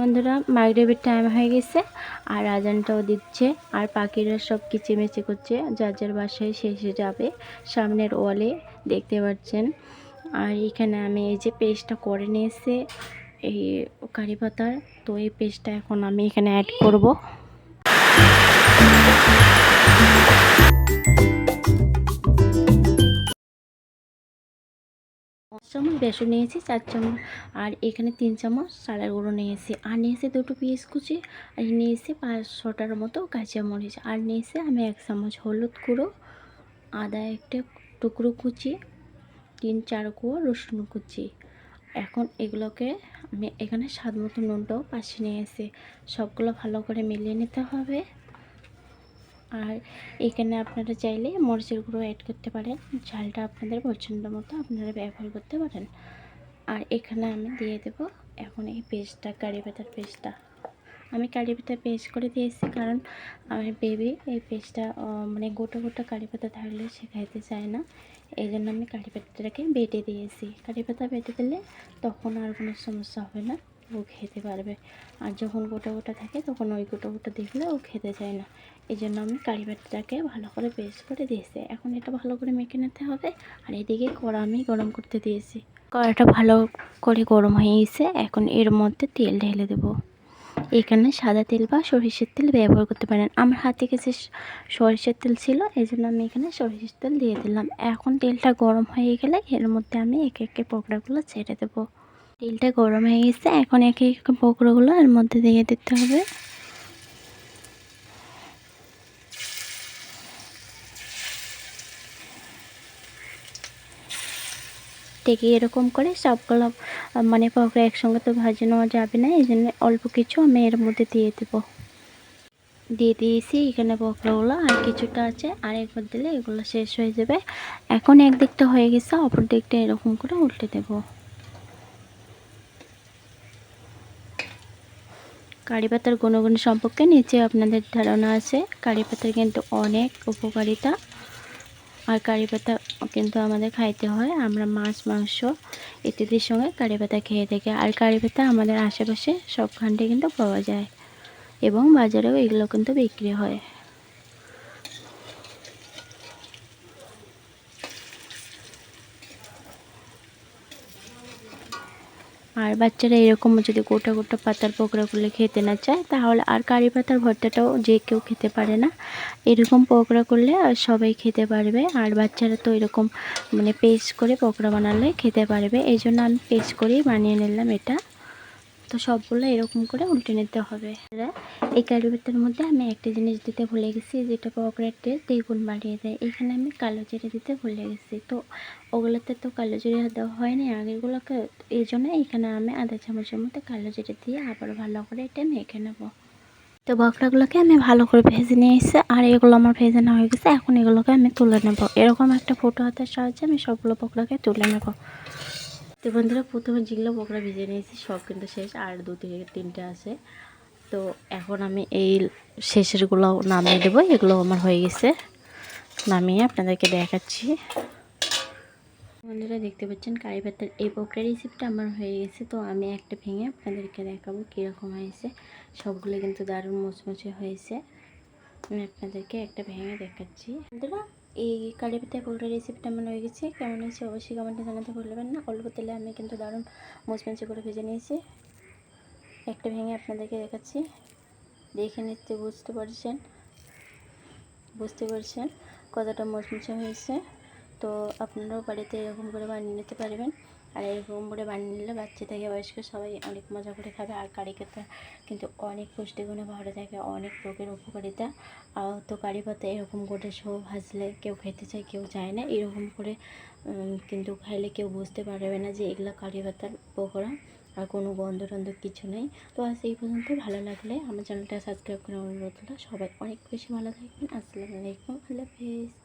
বন্ধুরা মাইগ্রেভের টাইম হয়ে গেছে, আর আজানটাও দিচ্ছে, আর পাখিরা সব কিচিমিচি করছে, যার যার বাসায় শেষে যাবে, সামনের ওয়ালে দেখতে পাচ্ছেন। আর এখানে আমি এই যে পেস্টটা করে নিয়েছি, এই কারি পাতার, তো এই পেস্টটা এখন আমি এখানে অ্যাড করব। চামচ বেসন নিয়েছি চার চামচ আর এখানে তিন চামচ চালের গুঁড়ো নিয়েছি। আর নিয়েছি দুটো পিস কুচি, আর নিয়েছি পাঁচশোটার মতো কাঁচা মরিচ। আর নিয়েছি আমি এক চামচ হলুদ গুঁড়ো, আদা একটা টুকরো কুচি, তিন চার কুয়ো রসুন কুচি। এখন এগুলোকে আমি এখানে স্বাদ মতো নুনটাও পাশে নিয়েছি। সবগুলো ভালো করে মিলিয়ে নিতে হবে। আর এখানে আপনারা চাইলে মরিচের গুঁড়ো অ্যাড করতে পারেন। ঝালটা আপনাদের পছন্দ মতো আপনারা ব্যবহার করতে পারেন। আর এখানে আমি দিয়ে দেব এখন এই পেস্টটা, কারি পাতার পেস্টটা। আমি কারি পাতা পেস্ট করে দিয়েছি কারণ আমার বেবি এই পেস্টটা মানে গোটা গোটা কারি পাতা থাকলে সে খাইতে চায় না। এই জন্য আমি কারি পাতাটাকে বেটে দিয়েছি। কারি পাতা বেটে দিলে তখন আর কোনো সমস্যা হবে না। ও খেতে পারবে। আর যখন গোটা গোটা থাকে, তখন ওই গোটা গোটা দেখলে ও খেতে চায় না। এই জন্য আমি কারি পাতাটাকে ভালো করে পেস্ট করে দিয়েছি। এখন এটা ভালো করে মেখে নিতে হবে। আর এদিকে কড়া আমি গরম করতে দিয়েছি। কড়াটা ভালো করে গরম হয়ে গেছে। এখন এর মধ্যে তেল ঢেলে দেবো। এখানে সাদা তেল বা সরিষার তেল ব্যবহার করতে পারেন। আমার হাতে কাছে সরিষের তেল ছিল এই জন্য আমি এখানে সরিষের তেল দিয়ে দিলাম। এখন তেলটা গরম হয়ে গেলে এর মধ্যে আমি একে একে পকোড়াগুলো ছেড়ে দেবো। তেলটা গরম হয়ে গেছে। এখন একে একে পকোড়াগুলো এর মধ্যে দিয়ে দিতে হবে। টেকে এরকম করে সবগুলো মানে পকোড়া একসঙ্গে তো ভাজে নেওয়া যাবে না, এই জন্য অল্প কিছু আমি এর মধ্যে দিয়ে দেবো। দিয়ে দিয়েছি এখানে পকোড়াগুলো, আর কিছুটা আছে, আর একবার দিলে এগুলো শেষ হয়ে যাবে। এখন একদিকটা হয়ে গেছে অপর দিকটা এরকম করে উল্টে দেব। কারি পাতার গুণগুণ সম্পর্কে নিচে আপনাদের ধারণা আছে। কারি পাতার কিন্তু অনেক উপকারিতা, আর কারি পাতা কিন্তু আমাদের খাইতে হয়। আমরা মাছ, মাংস ইত্যাদির সঙ্গে কারি পাতা খেয়ে থাকি। আর কারি পাতা আমাদের আশেপাশে সবখানটে কিন্তু পাওয়া যায় এবং বাজারেও এগুলো কিন্তু বিক্রি হয়। আর বাচ্চারা এরকম যদি গোটা গোটা পাতার পকোড়া করলে খেতে না চায়, তাহলে আর কারি পাতার ভর্তাটাও যে কেউ খেতে পারে না। এরকম পকোড়া করলে আর সবাই খেতে পারবে, আর বাচ্চারা তো এরকম মানে পেস্ট করে পকোড়া বানালে খেতে পারবে। এই জন্য আমি পেস্ট করেই বানিয়ে নিলাম এটা। তো সবগুলো এরকম করে উল্টে নিতে হবে। এই কারি মধ্যে আমি একটা জিনিস দিতে ভুলে গেছি, যেটা পকোড়ার টেস্ট দ্বিগুণ বাড়িয়ে দেয়। এখানে আমি কালো জিরে দিতে ভুলে গেছি। তো ওগুলোতে তো কালো জিরে দেওয়া হয়নি আগেরগুলোকে এই জন্য এখানে আমি আধা চামচের মধ্যে কালো জিরে দিয়ে আবার ভালো করে এটা মেখে নেব। তো বকরাগুলোকে আমি ভালো করে ভেজে নিয়ে এসে আর এগুলো আমার ভেজে নেওয়া হয়ে গেছে। এখন এগুলোকে আমি তুলে নেব। এরকম একটা ফোটো হাতের সাহায্যে আমি সবগুলো পকোড়াকে তুলে নেব। তো বন্ধুরা, প্রথমে যেগুলো পকোড়া ভেজে নিয়েছি, সব কিন্তু শেষ, আর দু থেকে তিনটে আছে। তো এখন আমি এই শেষেরগুলো নামিয়ে দেবো, এগুলো আমার হয়ে গেছে। নামিয়ে আপনাদেরকে দেখাচ্ছি। বন্ধুরা, দেখতে পাচ্ছেন কারি পাতার এই পকোড়া রেসিপিটা আমার হয়ে গেছে। তো আমি একটা ভেঙে আপনাদেরকে দেখাবো কীরকম হয়েছে। সবগুলো কিন্তু দারুণ মুচমুচে হয়েছে। আমি আপনাদেরকে একটা ভেঙে দেখাচ্ছি। বন্ধুরা, এই কারি পাতা পকোড়া রেসিপিটা আমার হয়ে গেছে। কেমন হয়েছে অবশ্যই কমেন্টে জানাতে ভুলবেন না। অল্প তেলে আমি কিন্তু দারুণ মুচমুচে করে ভেজে নিয়েছি। একটা ভেঙে আপনাদেরকে দেখাচ্ছি। দেখে নিতে বুঝতে পারছেন? বুঝতে পারছেন কতটা মুচমুচে হয়েছে? তো আপনারাও বাড়িতে এরকম করে বানিয়ে নিতে পারবেন। আর এরকম করে বানিয়ে নিলে বাচ্চা থেকে বয়স্ক সবাই অনেক মজা করে খাবে। আর কারি কিন্তু অনেক পুষ্টিগুণে ভরে থাকে অনেক রোগের উপকারিতা। আর তো কারি পাতা এরকম করে শো ভাজলে কেউ খেতে চায়, কেউ চায় না। এরকম করে কিন্তু খাইলে কেউ বুঝতে পারবে না যে এগুলো কারি পাতার পকোড়া আর কোনো গন্ধ টন্ধ কিছু নেই। তো আজ এই পর্যন্ত ভালো লাগলে আমার চ্যানেলটা সাবস্ক্রাইব করে অনুরোধ সবাই অনেক বেশি ভালো থাকবেন। আসসালামু আলাইকুম। আল্লাহ হাফিজ।